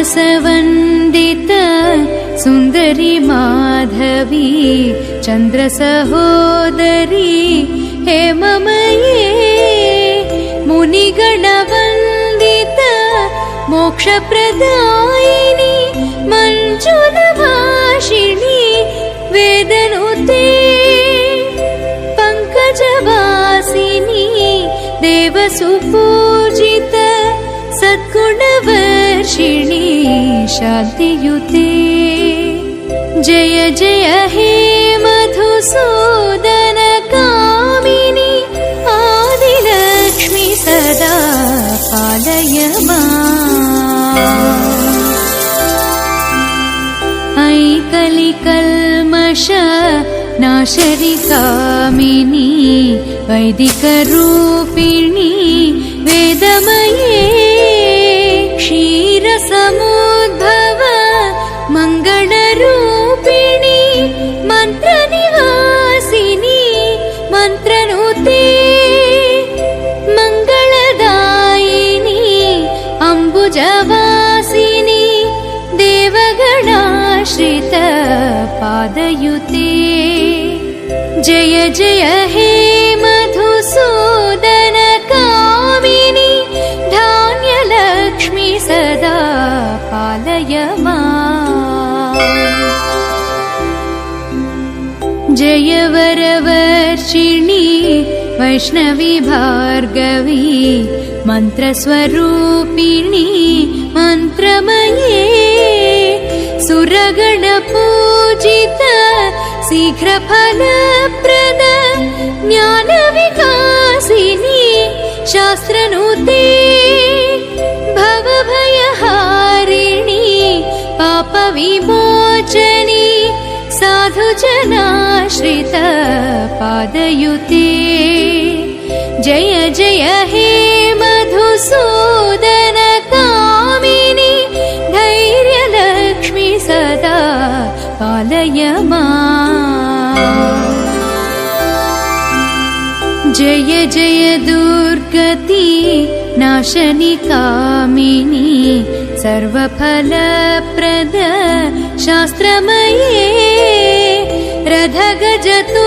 मानसवन्दित सुन्दरि माधवी चन्द्रसहोदरी हेममये मुनिगणवन्दित मोक्षप्रदायिनि मञ्जुलभाषिणि वेदनुते पङ्कजवासिनी देवसुपूजित सद्गुणवर्षिणि शान्तियुते जय जय हे मधुसूदन कामिनि आदिलक्ष्मि सदा पालय मा। ऐकलिकल्मष नाशरि कामिनी वैदिकरूपिणी वेदमये देवगणाश्रित पादयुते। जय जय हे मधुसूदन कामिनि धान्यलक्ष्मि सदा पालय मा जय वरवर्षिणि वैष्णवी भार्गवी मन्त्रस्वरूपिणी मन्त्रमये सुरगणपूजित शीघ्रफलप्रद ज्ञानविकासिनी शास्त्रनुते भवभयहारिणी पापविमोचनी साधुजनाश्रित पादयुते। जय जय हे मधुसूदन पालय मा जय जय दुर्गति नाशनि कामिनी सर्वफलप्रद शास्त्रमये रथगजतुरगपदाति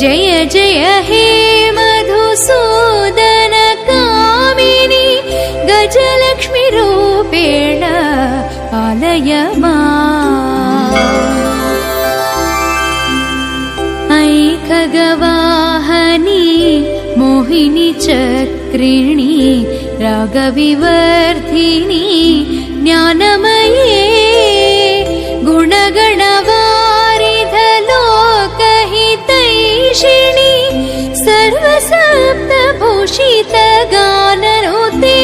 जय जय हे मधुसूदन कामिनि गजलक्ष्मीरूपेण पालय मा। ऐखगवाहनी मोहिनी चक्रिणी रागविवर्धिनी ज्ञानमये गुणगणवारिधलोकहितैषिणि सर्वसप्तभूषितगाननुते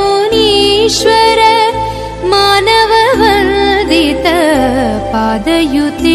सकलसरासुरदेवमुनीश्वर मानववन्दित पादयुते